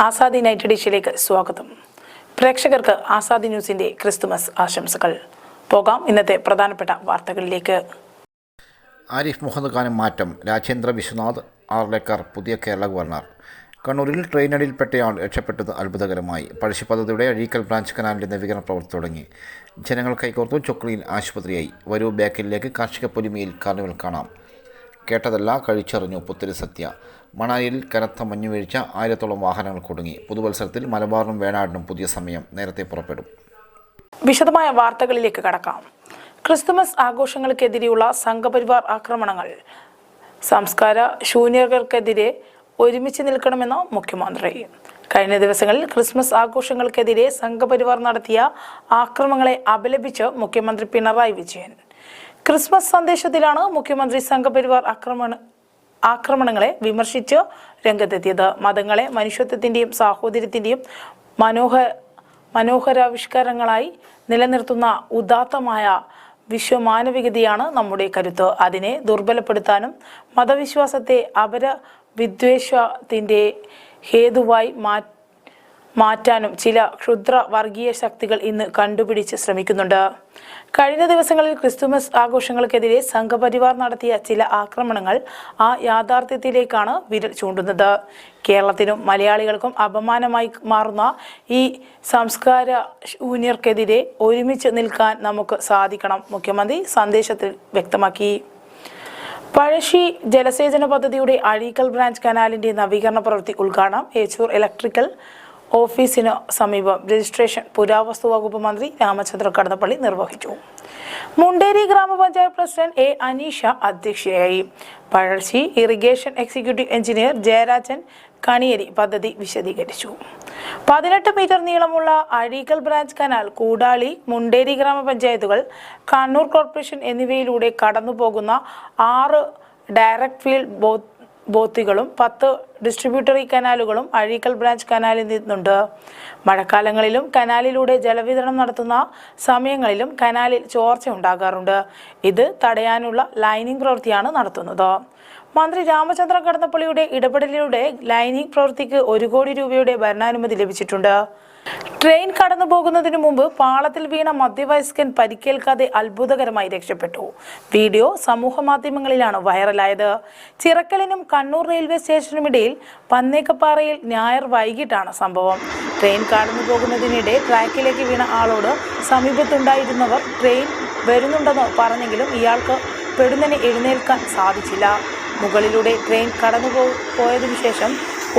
Azadi night ഡിഷിലേക്ക് സ്വാഗതം. പ്രേക്ഷകർക്ക് ആസാദി ന്യൂസിന്റെ ക്രിസ്തുമസ് ആശംസകൾ. പോകാം ഇന്നത്തെ പ്രധാനപ്പെട്ട വാർത്തകളിലേക്ക്. ആരിഫ് മുഹമ്മദ് ഖാനും മാറ്റം. രാജേന്ദ്ര വിശ്വനാഥ് ആർലേക്കർ പുതിയ കേരള ഗവർണർ. കണ്ണൂരിൽ ട്രെയിനടിയിൽപ്പെട്ടയാൾ രക്ഷപ്പെട്ടത് അത്ഭുതകരമായി. പഴശ്ശി പദ്ധതിയുടെ അഴീക്കൽ ബ്രാഞ്ച് കനാലിന്റെ നവീകരണ പ്രവർത്തി തുടങ്ങി. ജനങ്ങൾ കൈകോർത്തു ചൊക്ലിയിൽ ആശുപത്രിയായി. വരൂ ബാക്കിലേക്ക് കാർഷിക പൊലിമയിൽ കാർണിവൽ കാണാം. കേട്ടതല്ല കഴിച്ചറിഞ്ഞു പുത്തിരി സത്യ. മണാലിയിൽ കനത്ത മഞ്ഞുവീഴ്ച ആയിരത്തോളം വാഹനങ്ങൾ കുടുങ്ങി. പുതുവത്സരത്തിൽ മലബാറിനും വേണാടിനും പുതിയ സമയം നേരത്തെ പുറപ്പെടും. വിശദമായ വാർത്തകളിലേക്ക് കടക്കാം. ക്രിസ്തുമസ് ആഘോഷങ്ങൾക്കെതിരെയുള്ള സംഘപരിവാർ ആക്രമണങ്ങൾ. സംസ്കാര ശൂന്യർക്കെതിരെ ഒരുമിച്ച് നിൽക്കണമെന്ന് മുഖ്യമന്ത്രി. കഴിഞ്ഞ ദിവസങ്ങളിൽ ക്രിസ്മസ് ആഘോഷങ്ങൾക്കെതിരെ സംഘപരിവാർ നടത്തിയ ആക്രമങ്ങളെ അപലപിച്ച് മുഖ്യമന്ത്രി പിണറായി വിജയൻ. ക്രിസ്മസ് സന്ദേശത്തിലാണ് മുഖ്യമന്ത്രി സംഘപരിവാർ ആക്രമണ ആക്രമണങ്ങളെ വിമർശിച്ച് രംഗത്തെത്തിയത്. മതങ്ങളെ മനുഷ്യത്വത്തിന്റെയും സാഹോദര്യത്തിന്റെയും മനോഹ മനോഹരാവിഷ്കാരങ്ങളായി നിലനിർത്തുന്ന ഉദാത്തമായ വിശ്വമാനവികതയാണ് നമ്മുടെ കരുത്ത്. അതിനെ ദുർബലപ്പെടുത്താനും മതവിശ്വാസത്തെ അപര വിദ്വേഷത്തിന്റെ ഹേതുവായി മാ മാറ്റാനും ചില ക്ഷുദ്ര വർഗീയ ശക്തികൾ ഇന്ന് കണ്ടുപിടിച്ച് ശ്രമിക്കുന്നുണ്ട്. കഴിഞ്ഞ ദിവസങ്ങളിൽ ക്രിസ്തുമസ് ആഘോഷങ്ങൾക്കെതിരെ സംഘപരിവാർ നടത്തിയ ചില ആക്രമണങ്ങൾ ആ യാഥാർത്ഥ്യത്തിലേക്കാണ് വിരൽ ചൂണ്ടുന്നത്. കേരളത്തിനും മലയാളികൾക്കും അപമാനമായി മാറുന്ന ഈ സംസ്കാര ശൂന്യർക്കെതിരെ ഒരുമിച്ച് നിൽക്കാൻ നമുക്ക് സാധിക്കണം മുഖ്യമന്ത്രി സന്ദേശത്തിൽ വ്യക്തമാക്കി. പഴശ്ശി ജലസേചന പദ്ധതിയുടെ അഴീക്കൽ ബ്രാഞ്ച് കനാലിന്റെ നവീകരണ പ്രവൃത്തി ഉദ്ഘാടനം ഏച്ചൂർ ഇലക്ട്രിക്കൽ ഓഫീസിന് സമീപം രജിസ്ട്രേഷൻ പുരാവസ്തു വകുപ്പ് മന്ത്രി രാമചന്ദ്ര കടന്നപ്പള്ളി നിർവഹിച്ചു. മുണ്ടേരി ഗ്രാമപഞ്ചായത്ത് പ്രസിഡന്റ് എ അനീഷ അധ്യക്ഷയായി. Pazhassi irrigation executive engineer Jayarajan Kaniyeri പദ്ധതി വിശദീകരിച്ചു. പതിനെട്ട് മീറ്റർ നീളമുള്ള അഴീക്കൽ ബ്രാഞ്ച് കനാൽ കൂടാളി മുണ്ടേരി ഗ്രാമപഞ്ചായത്തുകൾ കണ്ണൂർ കോർപ്പറേഷൻ എന്നിവയിലൂടെ കടന്നുപോകുന്ന ആറ് ഡയറക്ട് ഫീൽഡ് ബോ ബോത്തുകളും പത്ത് ഡിസ്ട്രിബ്യൂട്ടറി കനാലുകളും അഴീക്കൽ ബ്രാഞ്ച് കനാലിൽ നിന്നുണ്ട്. മഴക്കാലങ്ങളിലും കനാലിലൂടെ ജലവിതരണം നടത്തുന്ന സമയങ്ങളിലും കനാലിൽ ചോർച്ച ഉണ്ടാകാറുണ്ട്. ഇത് തടയാനുള്ള ലൈനിങ് പ്രവൃത്തിയാണ് നടത്തുന്നത്. മന്ത്രി രാമചന്ദ്രൻ കടന്നപ്പള്ളിയുടെ ഇടപെടലിലൂടെ ലൈനിങ് പ്രവൃത്തിക്ക് ഒരു കോടി രൂപയുടെ ഭരണാനുമതി ലഭിച്ചിട്ടുണ്ട്. ട്രെയിൻ കടന്നു പോകുന്നതിനു മുമ്പ് പാളത്തിൽ വീണ മധ്യവയസ്കൻ പരിക്കേൽക്കാതെ അത്ഭുതകരമായി രക്ഷപ്പെട്ടു. വീഡിയോ സമൂഹ മാധ്യമങ്ങളിലാണ് വൈറലായത്. ചിറക്കലിനും കണ്ണൂർ റെയിൽവേ സ്റ്റേഷനുമിടയിൽ പന്നേക്കപ്പാറയിൽ ഞായർ വൈകിട്ടാണ് സംഭവം. ട്രെയിൻ കടന്നു പോകുന്നതിനിടെ ട്രാക്കിലേക്ക് വീണ ആളോട് സമീപത്തുണ്ടായിരുന്നവർ ട്രെയിൻ വരുന്നുണ്ടെന്ന് പറഞ്ഞെങ്കിലും ഇയാൾക്ക് പെടുന്നതിന് എഴുന്നേൽക്കാൻ സാധിച്ചില്ല. മുകളിലൂടെ ട്രെയിൻ കടന്നു പോയതിനു ശേഷം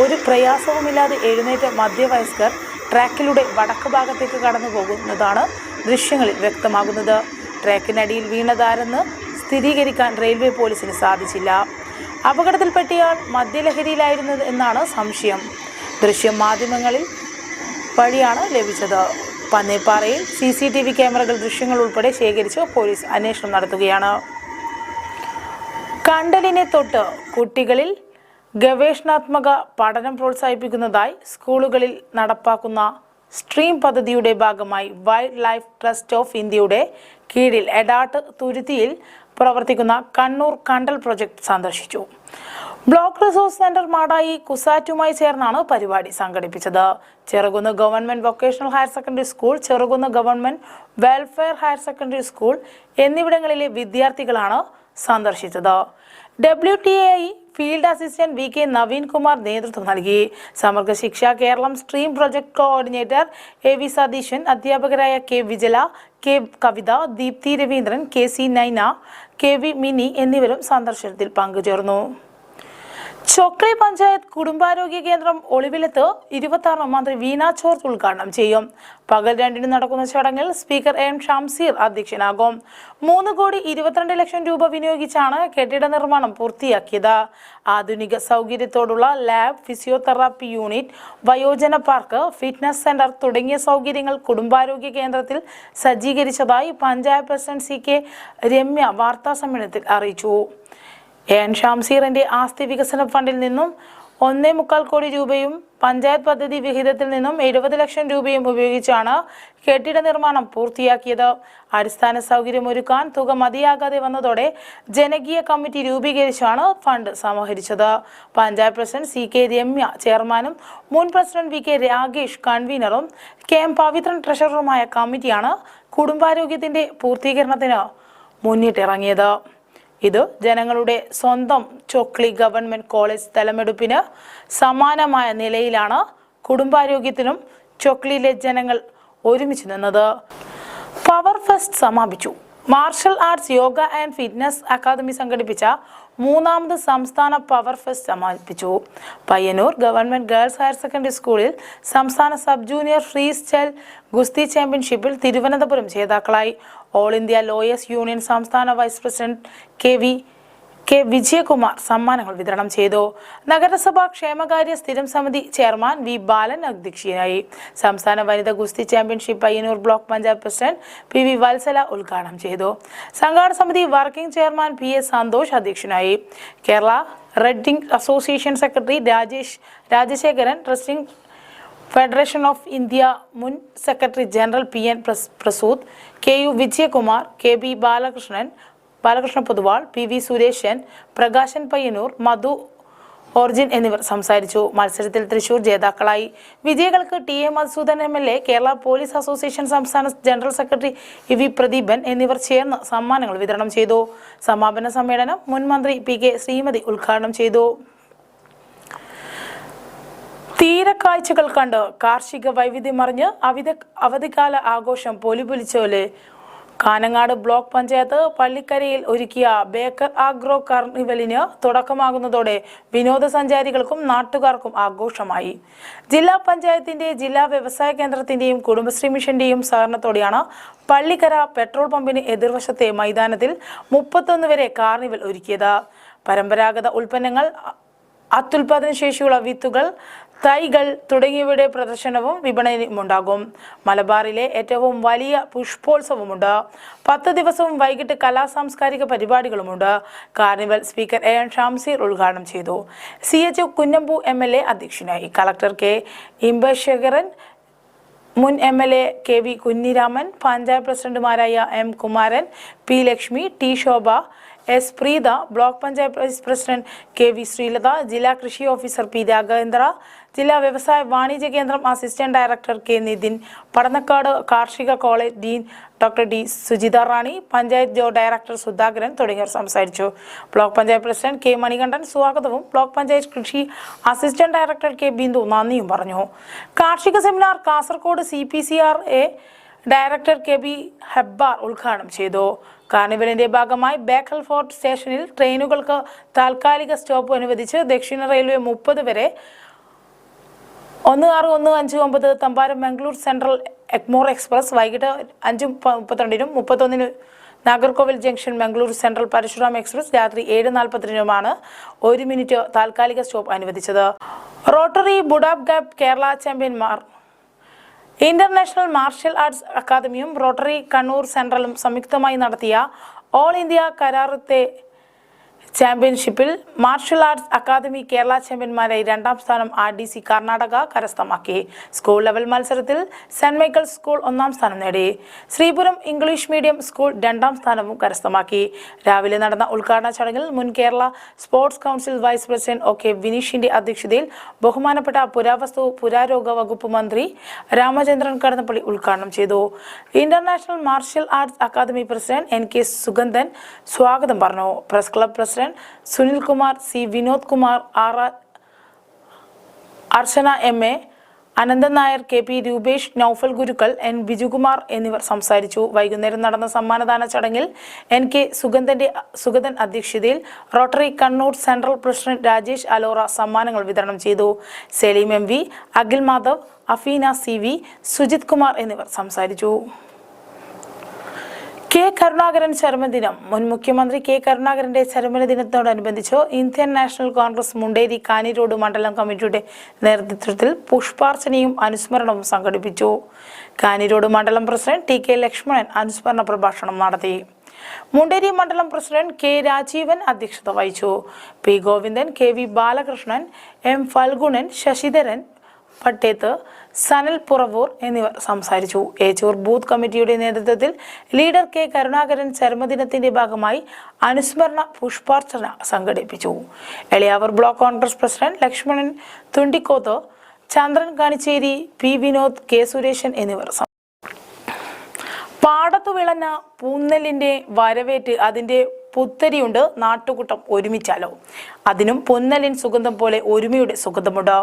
ഒരു പ്രയാസവുമില്ലാതെ എഴുന്നേറ്റ മധ്യവയസ്കർ ട്രാക്കിലൂടെ വടക്ക് ഭാഗത്തേക്ക് കടന്നു പോകുന്നതാണ് ദൃശ്യങ്ങളിൽ വ്യക്തമാകുന്നത്. ട്രാക്കിനടിയിൽ വീണതാരെന്ന് സ്ഥിരീകരിക്കാൻ റെയിൽവേ പോലീസിന് സാധിച്ചില്ല. അപകടത്തിൽപ്പെട്ടിയാൾ മദ്യലഹരിയിലായിരുന്നു എന്നാണ് സംശയം. ദൃശ്യം മാധ്യമങ്ങളിൽ വഴിയാണ് ലഭിച്ചത്. പന്നേപ്പാറയിൽ സി സി ടി വി ക്യാമറകൾ ദൃശ്യങ്ങൾ ഉൾപ്പെടെ ശേഖരിച്ച് പോലീസ് അന്വേഷണം നടത്തുകയാണ്. കണ്ടലിനെ തൊട്ട് കുട്ടികളിൽ ഗവേഷണാത്മക പഠനം പ്രോത്സാഹിപ്പിക്കുന്നതായി സ്കൂളുകളിൽ നടപ്പാക്കുന്ന സ്ട്രീം പദ്ധതിയുടെ ഭാഗമായി വൈൽഡ് ലൈഫ് ട്രസ്റ്റ് ഓഫ് ഇന്ത്യയുടെ കീഴിൽ എടാട്ട് തുരുത്തിയിൽ പ്രവർത്തിക്കുന്ന കണ്ണൂർ കണ്ടൽ പ്രൊജക്ട് സന്ദർശിച്ചു. ബ്ലോക്ക് റിസോഴ്സ് സെന്റർ മാടായി കുസാറ്റുമായി ചേർന്നാണ് പരിപാടി സംഘടിപ്പിച്ചത്. Cherukunnu government vocational higher secondary school Cherukunnu government welfare higher secondary school എന്നിവിടങ്ങളിലെ വിദ്യാർത്ഥികളാണ് സന്ദർശിച്ചത്. W T I field assistant V K Naveen Kumar നേതൃത്വം നൽകി. Samagra Shiksha Keralam stream project coordinator A V Satheesan അധ്യാപകരായ K Vijala K Kavitha Deepthi Raveendran K C Naina K V Mini എന്നിവരും സന്ദർശനത്തിൽ പങ്കുചേർന്നു. ചൊക്ലി പഞ്ചായത്ത് കുടുംബാരോഗ്യ കേന്ദ്രം ഒളിവിലത്ത് ഇരുപത്തി ആറാം മന്ത്രി വീണ ജോർജ് ഉദ്ഘാടനം ചെയ്യും. പകൽ രണ്ടിന് നടക്കുന്ന ചടങ്ങിൽ സ്പീക്കർ എം ഷംസീർ അധ്യക്ഷനാകും. മൂന്ന് കോടി ഇരുപത്തിരണ്ട് ലക്ഷം രൂപ വിനിയോഗിച്ചാണ് കെട്ടിട നിർമ്മാണം പൂർത്തിയാക്കിയത്. ആധുനിക സൗകര്യത്തോടുള്ള ലാബ് ഫിസിയോതെറാപ്പി യൂണിറ്റ് വയോജന പാർക്ക് ഫിറ്റ്നസ് സെന്റർ തുടങ്ങിയ സൗകര്യങ്ങൾ കുടുംബാരോഗ്യ കേന്ദ്രത്തിൽ സജ്ജീകരിച്ചതായി panchayat president C K Ramya വാർത്താസമ്മേളനത്തിൽ അറിയിച്ചു. എൻ ഷാംസീറിന്റെ ആസ്തി വികസന ഫണ്ടിൽ നിന്നും ഒന്നേ മുക്കാൽ കോടി രൂപയും പഞ്ചായത്ത് പദ്ധതി വിഹിതത്തിൽ നിന്നും എഴുപത് ലക്ഷം രൂപയും ഉപയോഗിച്ചാണ് കെട്ടിട നിർമ്മാണം പൂർത്തിയാക്കിയത്. അടിസ്ഥാന സൗകര്യമൊരുക്കാൻ തുക മതിയാകാതെ വന്നതോടെ ജനകീയ കമ്മിറ്റി രൂപീകരിച്ചാണ് ഫണ്ട് സമാഹരിച്ചത്. Panchayat president C K Ramya ചെയർമാനും മുൻ പ്രസിഡന്റ് വി കെ രാഗേഷ് കൺവീനറും കെ എം പവിത്രൻ ട്രഷററുമായ കമ്മിറ്റിയാണ് കുടുംബാരോഗ്യത്തിന്റെ പൂർത്തീകരണത്തിന് മുന്നിട്ടിറങ്ങിയത്. ഇത് ജനങ്ങളുടെ സ്വന്തം ചോക്ലി ഗവൺമെന്റ് കോളേജ് സ്ഥലമെടുപ്പിന് സമാനമായ നിലയിലാണ് കുടുംബാരോഗ്യത്തിനും ചോക്ലിയിലെ ജനങ്ങൾ ഒരുമിച്ച് നിന്നത്. പവർ ഫെസ്റ്റ് സമാപിച്ചു. Martial arts yoga and fitness academy സംഘടിപ്പിച്ച മൂന്നാമത് സംസ്ഥാന പവർ ഫെസ്റ്റ് സമാപിച്ചു. Payyanur government girls higher secondary സ്കൂളിൽ സംസ്ഥാന സബ് ജൂനിയർ ഫ്രീ സ്റ്റൈൽ ഗുസ്തി ചാമ്പ്യൻഷിപ്പിൽ തിരുവനന്തപുരം ജേതാക്കളായി. ഓൾ ഇന്ത്യ ലോയേഴ്സ് യൂണിയൻ സംസ്ഥാന vice president K V K Vijayakumar സമ്മാനങ്ങൾ വിതരണം ചെയ്തു. നഗരസഭാ ക്ഷേമകാര്യ സ്ഥിരം സമിതി ചെയർമാൻ വി ബാലൻ അധ്യക്ഷനായി സംസ്ഥാന വനിതാ ഗുസ്തി championship Payyanur block panchayat president P V Vatsala ഉദ്ഘാടനം ചെയ്തു. സംഘാടന സമിതി working chairman P S Santhosh അധ്യക്ഷനായി. Kerala റെഡിംഗ് association secretary Rajesh Rajasekharan trusting federation of India മുൻ secretary general P N press Prasood K U Vijayakumar K B Balakrishnan Balakrishna Poduval P V Sureshan Prakashan Payyanur Madhu origin എന്നിവർ സംസാരിച്ചു. മത്സരത്തിൽ തൃശൂർ ജേതാക്കളായി. വിജയികൾക്ക് T A Madhusoodan M L A Kerala police association സംസ്ഥാന general secretary E V Pradeepan എന്നിവർ ചേർന്ന് സമ്മാനങ്ങൾ വിതരണം ചെയ്തു. സമാപന സമ്മേളനം മുൻ മന്ത്രി പി കെ ശ്രീമതി ഉദ്ഘാടനം ചെയ്തു. തീരക്കാഴ്ചകൾ കണ്ട് കാർഷിക വൈവിധ്യമറിഞ്ഞ് അവിധ അവധിക്കാല ആഘോഷം പൊലിപൊലിച്ചോലെ കാനങ്ങാട് ബ്ലോക്ക് പഞ്ചായത്ത് പള്ളിക്കരയിൽ ഒരുക്കിയ ബേക്കർ ആഗ്രോ കാർണിവലിന് തുടക്കമാകുന്നതോടെ വിനോദസഞ്ചാരികൾക്കും നാട്ടുകാർക്കും ആഘോഷമായി. ജില്ലാ പഞ്ചായത്തിന്റെ ജില്ലാ വ്യവസായ കേന്ദ്രത്തിന്റെയും കുടുംബശ്രീ മിഷന്റെയും സഹകരണത്തോടെയാണ് പള്ളിക്കര പെട്രോൾ പമ്പിന് എതിർവശത്തെ മൈതാനത്തിൽ മുപ്പത്തൊന്ന് വരെ കാർണിവൽ ഒരുക്കിയത്. പരമ്പരാഗത ഉൽപ്പന്നങ്ങൾ അത്യുൽപാദന ശേഷിയുള്ള വിത്തുകൾ തൈകൾ തുടങ്ങിയവയുടെ പ്രദർശനവും വിപണനമുണ്ടാകും മലബാറിലെ ഏറ്റവും വലിയ പുഷ്പോത്സവമുണ്ട്. പത്ത് ദിവസവും വൈകിട്ട് കലാ സാംസ്കാരിക പരിപാടികളുമുണ്ട്. Carnival speaker A N Shamseer ഉദ്ഘാടനം ചെയ്തു. C H Kunhambu M L A അധ്യക്ഷനായി. കളക്ടർ കെ ഇമ്പശേഖരൻ മുൻ M L A K V Kunhiraman panchayat പ്രസിഡന്റുമാരായ M Kumaran P Lakshmi T Shobha S Preetha block panchayat vice president K V Sreelatha ജില്ലാ കൃഷി officer P Raghavendra ജില്ലാ വ്യവസായ വാണിജ്യ കേന്ദ്രം assistant director K Nithin Padannakkad കാർഷിക college dean doctor D Sujitha Rani panchayat ജോ director Sudhakaran തുടങ്ങിയവർ സംസാരിച്ചു. Block panchayat president K Manikandan സ്വാഗതവും ബ്ലോക്ക് പഞ്ചായത്ത് കൃഷി അസിസ്റ്റന്റ് ഡയറക്ടർ കെ ബിന്ദു നന്ദിയും പറഞ്ഞു. കാർഷിക seminar Kasaragod C P C R I director K B Hebbar ഉദ്ഘാടനം ചെയ്തു. കാർണിവലിന്റെ ഭാഗമായി ബേക്കൽ ഫോർട്ട് സ്റ്റേഷനിൽ ട്രെയിനുകൾക്ക് താൽക്കാലിക സ്റ്റോപ്പ് അനുവദിച്ച് ദക്ഷിണ റെയിൽവേ മുപ്പത് വരെ ഒന്ന് ആറ് ഒന്ന് അഞ്ച് ഒമ്പത് തമ്പാരം മംഗളൂർ സെൻട്രൽ എഗ്മോർ എക്സ്പ്രസ് വൈകിട്ട് അഞ്ച് മുപ്പ- മുപ്പത്തിരണ്ടിനും മുപ്പത്തൊന്നിന് Nagercoil junction Mangalore central Parasuram express രാത്രി ഏഴ് നാൽപ്പത്തിരണ്ടിനുമാണ് ഒരു മിനിറ്റ് താൽക്കാലിക സ്റ്റോപ്പ് അനുവദിച്ചത്. റോട്ടറി ബുഡാബ് ഗാപ്പ് കേരള ചാമ്പ്യന്മാർ ഇന്റർനാഷണൽ മാർഷ്യൽ ആർട്സ് അക്കാദമിയും റോട്ടറി കണ്ണൂർ സെൻട്രലും സംയുക്തമായി നടത്തിയ ഓൾ ഇന്ത്യ കരാറത്തെ ചാമ്പ്യൻഷിപ്പിൽ മാർഷൽ ആർട്സ് അക്കാദമി കേരള ചാമ്പ്യന്മാരായി രണ്ടാം സ്ഥാനം ആർ ഡി സി കർണാടക കരസ്ഥമാക്കി. സ്കൂൾ ലെവൽ മത്സരത്തിൽ സെന്റ് മൈക്കിൾസ് സ്കൂൾ ഒന്നാം സ്ഥാനം നേടി. ശ്രീപുരം ഇംഗ്ലീഷ് മീഡിയം സ്കൂൾ രണ്ടാം സ്ഥാനവും കരസ്ഥമാക്കി. രാവിലെ നടന്ന ഉദ്ഘാടന ചടങ്ങിൽ മുൻ Kerala sports council vice president O K വിനീഷിന്റെ അധ്യക്ഷതയിൽ ബഹുമാനപ്പെട്ട പുരാവസ്തു പുരാരോഗ വകുപ്പ് മന്ത്രി രാമചന്ദ്രൻ കടന്നപ്പള്ളി ഉദ്ഘാടനം ചെയ്തു. International martial arts academy president N K Sugandhan സ്വാഗതം പറഞ്ഞു. Press club president Sunil Kumar C Vinod Kumar R Archana M A Ananthan Nair K P Rupesh Noufal Gurukkal N Bijukumar എന്നിവർ സംസാരിച്ചു. വൈകുന്നേരം നടന്ന സമ്മാനദാന ചടങ്ങിൽ എൻ കെ സുഗന്ധന്റെ സുഗതൻ അധ്യക്ഷതയിൽ rotary Kannur central president Rajesh Alora സമ്മാനങ്ങൾ വിതരണം ചെയ്തു. Saleem M V Akhil Madhav Afeena C V Sujith Kumar എന്നിവർ സംസാരിച്ചു. കെ കരുണാകരൻ ചരമദിനം. മുൻ മുഖ്യമന്ത്രി കെ കരുണാകരന്റെ ചരമദിനത്തോടനുബന്ധിച്ച് ഇന്ത്യൻ നാഷണൽ കോൺഗ്രസ് മുണ്ടേരി കാനിരോഡ് മണ്ഡലം കമ്മിറ്റിയുടെ നേതൃത്വത്തിൽ പുഷ്പാർച്ചനയും അനുസ്മരണവും സംഘടിപ്പിച്ചു. കാനിരോഡ് മണ്ഡലം പ്രസിഡന്റ് ടി കെ ലക്ഷ്മണൻ അനുസ്മരണ പ്രഭാഷണം നടത്തി. മുണ്ടേരി മണ്ഡലം പ്രസിഡന്റ് കെ രാജീവൻ അധ്യക്ഷത വഹിച്ചു. P Govindan K V Balakrishnan M Phalgunan Sasidharan Pattheth Sanal Puravoor എന്നിവർ സംസാരിച്ചു. ഏച്ചൂർ ബൂത്ത് കമ്മിറ്റിയുടെ നേതൃത്വത്തിൽ ലീഡർ കെ കരുണാകരൻ ചരമദിനത്തിന്റെ ഭാഗമായി അനുസ്മരണ പുഷ്പാർച്ചന സംഘടിപ്പിച്ചു. Eliyavar block Congress president Lakshmanan Thundikoth Chandran Kanicheri P Vinod K Sureshan എന്നിവർ പാടത്തു വിളഞ്ഞ പൂന്നലിന്റെ വരവേറ്റ് അതിന്റെ പുത്തരിയുണ്ട് നാട്ടുകൂട്ടം ഒരുമിച്ചാലോ? അതിനും പൊന്നലിൻ സുഗന്ധം പോലെ ഒരുമയുടെ സുഗന്ധമുണ്ട്?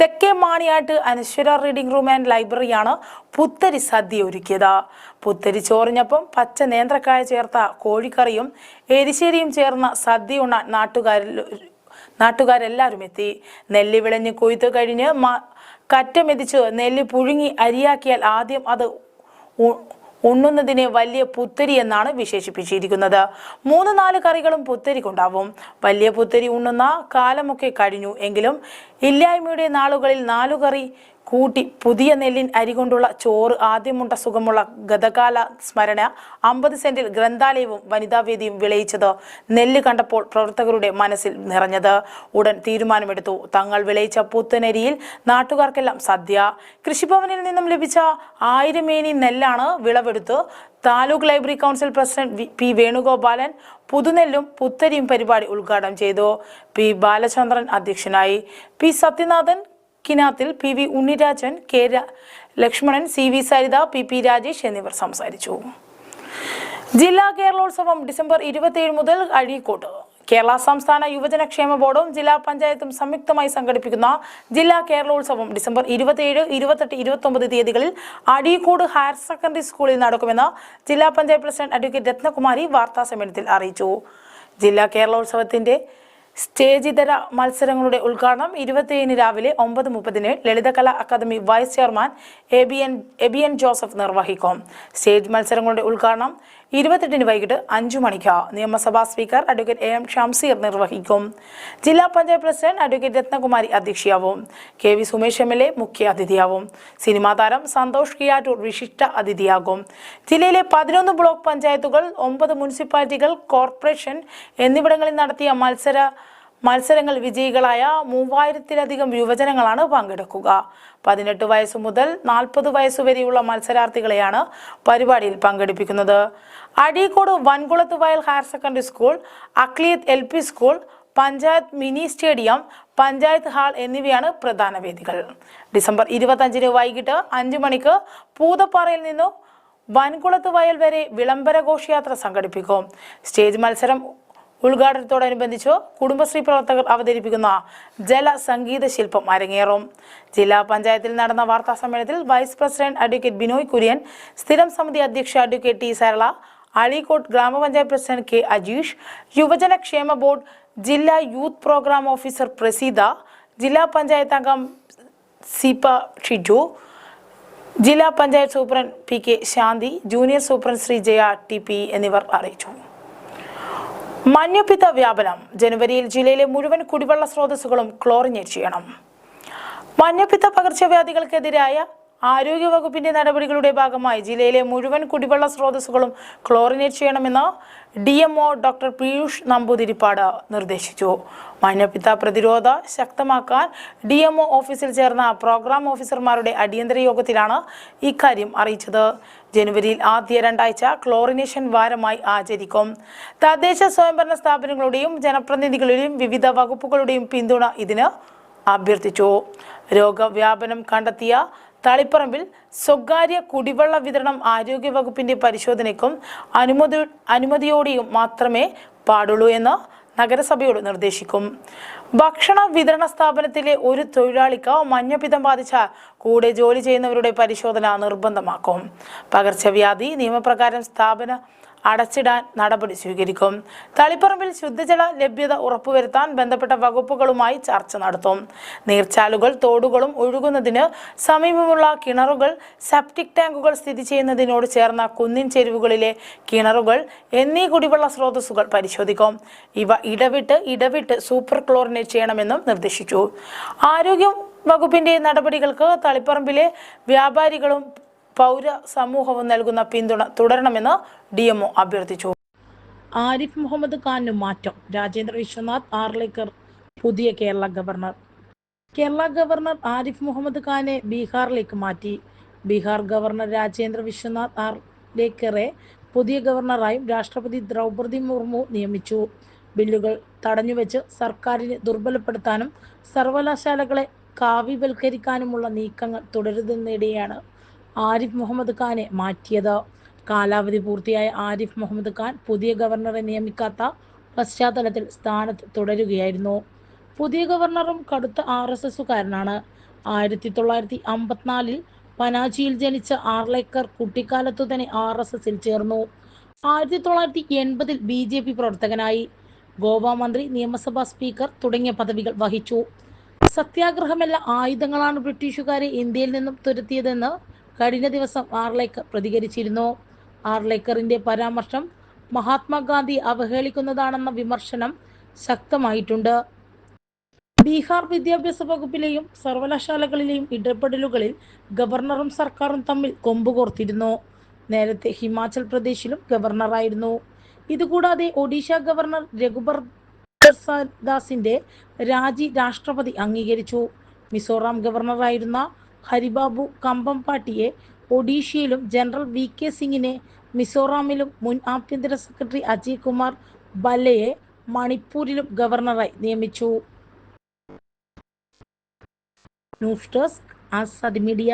തെക്കേ Maniyat Anaswara reading room and ലൈബ്രറിയാണ് പുത്തരി സദ്യ ഒരുക്കിയത് പുത്തരി ചോറിനൊപ്പം പച്ച നേന്ത്രക്കായ ചേർത്ത കോഴിക്കറിയും എരിശ്ശേരിയും ചേർന്ന സദ്യ ഉണ്ണാൻ നാട്ടുകാരിൽ നാട്ടുകാരെല്ലാവരും എത്തി. നെല്ല് വിളഞ്ഞ് കൊയ്ത്ത് കഴിഞ്ഞ് കറ്റമെതിച്ച് നെല്ല് പുഴുങ്ങി അരിയാക്കിയാൽ ആദ്യം അത് ഉണ്ണുന്നതിനെ വലിയ പുത്തരി എന്നാണ് വിശേഷിപ്പിച്ചിരിക്കുന്നത്. മൂന്ന് നാല് കറികളും പുത്തരിക്കുണ്ടാവും വലിയ പുത്തരി ഉണ്ണുന്ന കാലമൊക്കെ കഴിഞ്ഞു എങ്കിലും ഇല്ലായ്മയുടെ നാളുകളിൽ നാലു കറി കൂട്ടി പുതിയ നെല്ലിൻ അരി കൊണ്ടുള്ള ചോറ് ആദ്യമുണ്ട സുഖമുള്ള ഗതകാല സ്മരണ അമ്പത് സെന്റിൽ ഗ്രന്ഥാലയവും വനിതാവേദിയും വിളയിച്ചത് നെല്ല് കണ്ടപ്പോൾ പ്രവർത്തകരുടെ മനസ്സിൽ നിറഞ്ഞത്. ഉടൻ തീരുമാനമെടുത്തു. തങ്ങൾ വിളയിച്ച പുത്തനരിയിൽ നാട്ടുകാർക്കെല്ലാം സദ്യ. കൃഷിഭവനിൽ നിന്നും ലഭിച്ച ആയിരമേനി നെല്ലാണ് വിളവെടുത്ത് taluk library council president P Venugopalan പുതുനെല്ലും പുത്തരിയും പരിപാടി ഉദ്ഘാടനം ചെയ്തു. പി ബാലചന്ദ്രൻ അധ്യക്ഷനായി. P Sathyanathan Kinathil P V Unnirajan K Lakshmanan C V Saritha P P Rajesh എന്നിവർ സംസാരിച്ചു. ജില്ലാ കേരളോത്സവം ഡിസംബർ ഇരുപത്തിയേഴ് മുതൽ അഴീക്കോട്ട്. കേരള സംസ്ഥാന യുവജന ക്ഷേമ ബോർഡും ജില്ലാ പഞ്ചായത്തും സംയുക്തമായി സംഘടിപ്പിക്കുന്ന ജില്ലാ കേരളോത്സവം ഡിസംബർ ഇരുപത്തിയേഴ് ഇരുപത്തെട്ട് ഇരുപത്തൊമ്പത് തീയതികളിൽ അഴീക്കോട് ഹയർ സെക്കൻഡറി സ്കൂളിൽ നടക്കുമെന്ന് ജില്ലാ പഞ്ചായത്ത് പ്രസിഡന്റ് അഡ്വക്കേറ്റ് രത്നകുമാരി വാർത്താ സമ്മേളനത്തിൽ അറിയിച്ചു. ജില്ലാ കേരളോത്സവത്തിന്റെ സ്റ്റേജ് ഇതര മത്സരങ്ങളുടെ ഉദ്ഘാടനം ഇരുപത്തിയേഴിന് രാവിലെ ഒമ്പത് മുപ്പതിന് Lalithakala academy vice chairman Abian Abian Joseph നിർവഹിക്കും. സ്റ്റേജ് മത്സരങ്ങളുടെ ഉദ്ഘാടനം ഇരുപത്തെട്ടിന് വൈകിട്ട് അഞ്ചു മണിക്ക് നിയമസഭാ speaker advocate A M Shamseer നിർവഹിക്കും. ജില്ലാ panchayat president advocate Rathnakumari അധ്യക്ഷയാവും. K V Sumesh M L A മുഖ്യ അതിഥിയാവും. സിനിമാ താരം സന്തോഷ് കിയാറ്റൂർ വിശിഷ്ട അതിഥിയാകും. ജില്ലയിലെ പതിനൊന്ന് ബ്ലോക്ക് പഞ്ചായത്തുകൾ ഒമ്പത് മുനിസിപ്പാലിറ്റികൾ കോർപ്പറേഷൻ എന്നിവിടങ്ങളിൽ നടത്തിയ മത്സര മത്സരങ്ങൾ വിജയികളായ മൂവായിരത്തിലധികം യുവജനങ്ങളാണ് പങ്കെടുക്കുക. പതിനെട്ട് വയസ്സ് മുതൽ നാൽപ്പത് വയസ്സുവരെയുള്ള മത്സരാർത്ഥികളെയാണ് പരിപാടിയിൽ പങ്കെടുപ്പിക്കുന്നത്. Azhikode Vankulath Vayal higher secondary school Akliyath L school panchayat mini stadium panchayat hall എന്നിവയാണ് പ്രധാന വേദികൾ. ഡിസംബർ ഇരുപത്തഞ്ചിന് വൈകിട്ട് അഞ്ചു മണിക്ക് പൂതപ്പാറയിൽ നിന്നും വൻകുളത്ത് വയൽ വരെ വിളംബര ഘോഷയാത്ര സംഘടിപ്പിക്കും. സ്റ്റേജ് മത്സരം ഉദ്ഘാടനത്തോടനുബന്ധിച്ച് കുടുംബശ്രീ പ്രവർത്തകർ അവതരിപ്പിക്കുന്ന ജല സംഗീത ശില്പം അരങ്ങേറും. ജില്ലാ പഞ്ചായത്തിൽ നടന്ന വാർത്താ സമ്മേളനത്തിൽ vice president advocate Binoy Kurian സ്ഥിരം സമിതി അധ്യക്ഷ അഡ്വക്കേറ്റ് ടി സരള അഴീക്കോട് ഗ്രാമപഞ്ചായത്ത് പ്രസിഡന്റ് കെ അജീഷ് യുവജന ക്ഷേമ ബോർഡ് ജില്ലാ യൂത്ത് പ്രോഗ്രാം ഓഫീസർ പ്രസീത ജില്ലാ പഞ്ചായത്ത് അംഗം സിപ ഷിജു ജില്ലാ panchayat superintendent P K Shanthi junior superintendent Sree Jaya T P എന്നിവർ അറിയിച്ചു. മഞ്ഞപ്പിത്ത വ്യാപനം. ജനുവരിയിൽ ജില്ലയിലെ മുഴുവൻ കുടിവെള്ള സ്രോതസ്സുകളും ക്ലോറിനേറ്റ് ചെയ്യണം. മഞ്ഞപ്പിത്ത പകർച്ചവ്യാധികൾക്കെതിരായ ആരോഗ്യവകുപ്പിന്റെ നടപടികളുടെ ഭാഗമായി ജില്ലയിലെ മുഴുവൻ കുടിവെള്ള സ്രോതസ്സുകളും ക്ലോറിനേറ്റ് ചെയ്യണമെന്ന് D M O doctor Piyush Namboothiripad നിർദ്ദേശിച്ചു. മഞ്ഞപ്പിത്ത പ്രതിരോധ ശക്തമാക്കാൻ ഡി എം ഒ ഓഫീസിൽ ചേർന്ന പ്രോഗ്രാം ഓഫീസർമാരുടെ അടിയന്തര യോഗത്തിലാണ് ഇക്കാര്യം അറിയിച്ചത്. ജനുവരിയിൽ ആദ്യ രണ്ടാഴ്ച ക്ലോറിനേഷൻ വാരമായി ആചരിക്കും. തദ്ദേശ സ്വയംഭരണ സ്ഥാപനങ്ങളുടെയും ജനപ്രതിനിധികളുടെയും വിവിധ വകുപ്പുകളുടെയും പിന്തുണ ഇതിന് അഭ്യർത്ഥിച്ചു. രോഗവ്യാപനം കണ്ടെത്തിയ തളിപ്പറമ്പിൽ സ്വകാര്യ കുടിവെള്ള വിതരണം ആരോഗ്യവകുപ്പിന്റെ പരിശോധനയ്ക്കും അനുമതി അനുമതിയോടെയും മാത്രമേ പാടുള്ളൂ എന്ന് നഗരസഭയോട് നിർദ്ദേശിക്കും. ഭക്ഷണ വിതരണ സ്ഥാപനത്തിലെ ഒരു തൊഴിലാളിക്ക് മഞ്ഞപ്പിത്തം ബാധിച്ച കൂടെ ജോലി ചെയ്യുന്നവരുടെ പരിശോധന നിർബന്ധമാക്കും. പകർച്ചവ്യാധി നിയമപ്രകാരം സ്ഥാപന അടച്ചിടാൻ നടപടി സ്വീകരിക്കും. തളിപ്പറമ്പിൽ ശുദ്ധജല ലഭ്യത ഉറപ്പുവരുത്താൻ ബന്ധപ്പെട്ട വകുപ്പുകളുമായി ചർച്ച നടത്തും. നീർച്ചാലുകൾ തോടുകളും ഒഴുകുന്നതിന് സമീപമുള്ള കിണറുകൾ സെപ്റ്റിക് ടാങ്കുകൾ സ്ഥിതി ചെയ്യുന്നതിനോട് ചേർന്ന കുന്നിൻ ചെരുവുകളിലെ കിണറുകൾ എന്നീ കുടിവെള്ള സ്രോതസ്സുകൾ പരിശോധിക്കും. ഇവ ഇടവിട്ട് ഇടവിട്ട് സൂപ്പർ ക്ലോറിനേറ്റ് ചെയ്യണമെന്നും നിർദ്ദേശിച്ചു. ആരോഗ്യം വകുപ്പിന്റെ നടപടികൾക്ക് തളിപ്പറമ്പിലെ വ്യാപാരികളും പൗര സമൂഹവും നൽകുന്ന പിന്തുണ തുടരണമെന്ന് ഡി എംഒ അഭ്യർത്ഥിച്ചു. ആരിഫ് മുഹമ്മദ് ഖാനു മാറ്റം. രാജേന്ദ്ര വിശ്വനാഥ് ആർലേക്കർ പുതിയ കേരള ഗവർണർ. കേരള ഗവർണർ ആരിഫ് മുഹമ്മദ് ഖാനെ ബീഹാറിലേക്ക് മാറ്റി. ബീഹാർ ഗവർണർ രാജേന്ദ്ര വിശ്വനാഥ് ആർലേക്കറെ പുതിയ ഗവർണറായും രാഷ്ട്രപതി ദ്രൗപദി മുർമു നിയമിച്ചു. ബില്ലുകൾ തടഞ്ഞുവെച്ച് സർക്കാരിനെ ദുർബലപ്പെടുത്താനും സർവകലാശാലകളെ കാവ്യവൽക്കരിക്കാനുമുള്ള നീക്കങ്ങൾ തുടരുന്നതിനിടെയാണ് ആരിഫ് മുഹമ്മദ് ഖാനെ മാറ്റിയത്. കാലാവധി പൂർത്തിയായ ആരിഫ് മുഹമ്മദ് ഖാൻ പുതിയ ഗവർണറെ നിയമിക്കാത്ത പശ്ചാത്തലത്തിൽ സ്ഥാനത്ത് തുടരുകയായിരുന്നു. പുതിയ ഗവർണറും കടുത്ത ആർ എസ് എസുകാരനാണ്. ആയിരത്തി തൊള്ളായിരത്തി അമ്പത്തിനാലിൽ പനാജിയിൽ ജനിച്ച ആർലേക്കർ കുട്ടിക്കാലത്തു തന്നെ ആർ എസ് എസിൽ ചേർന്നു. ആയിരത്തി തൊള്ളായിരത്തി എൺപതിൽ ബി ജെ പി പ്രവർത്തകനായി. ഗോവ മന്ത്രി നിയമസഭാ സ്പീക്കർ തുടങ്ങിയ പദവികൾ വഹിച്ചു. സത്യാഗ്രഹമല്ല ആയുധങ്ങളാണ് ബ്രിട്ടീഷുകാരെ ഇന്ത്യയിൽ നിന്നും തുരത്തിയതെന്ന് കഴിഞ്ഞ ദിവസം ആർലേക്കർ പ്രതികരിച്ചിരുന്നു. ആർലേക്കറിന്റെ പരാമർശം മഹാത്മാഗാന്ധി അവഹേളിക്കുന്നതാണെന്ന വിമർശനം ശക്തമായിട്ടുണ്ട്. ബീഹാർ വിദ്യാഭ്യാസ വകുപ്പിലെയും സർവകലാശാലകളിലെയും ഇടപെടലുകളിൽ ഗവർണറും സർക്കാരും തമ്മിൽ കൊമ്പുകോർത്തിരുന്നു നേരത്തെ ഹിമാചൽ പ്രദേശിലും ഗവർണറായിരുന്നു. ഇതുകൂടാതെ ഒഡീഷ ഗവർണർ രഘുബർ ദാസിന്റെ രാജി രാഷ്ട്രപതി അംഗീകരിച്ചു. മിസോറാം ഗവർണറായിരുന്ന ഹരിബാബു കമ്പംപാട്ടിയെ ഒഡീഷയിലും ജനറൽ വി കെ സിംഗിനെ മിസോറാമിലും മുൻ ആഭ്യന്തര സെക്രട്ടറി അജയ് കുമാർ ബല്ലയെ മണിപ്പൂരിലും ഗവർണറായി നിയമിച്ചു. News desk Azad media.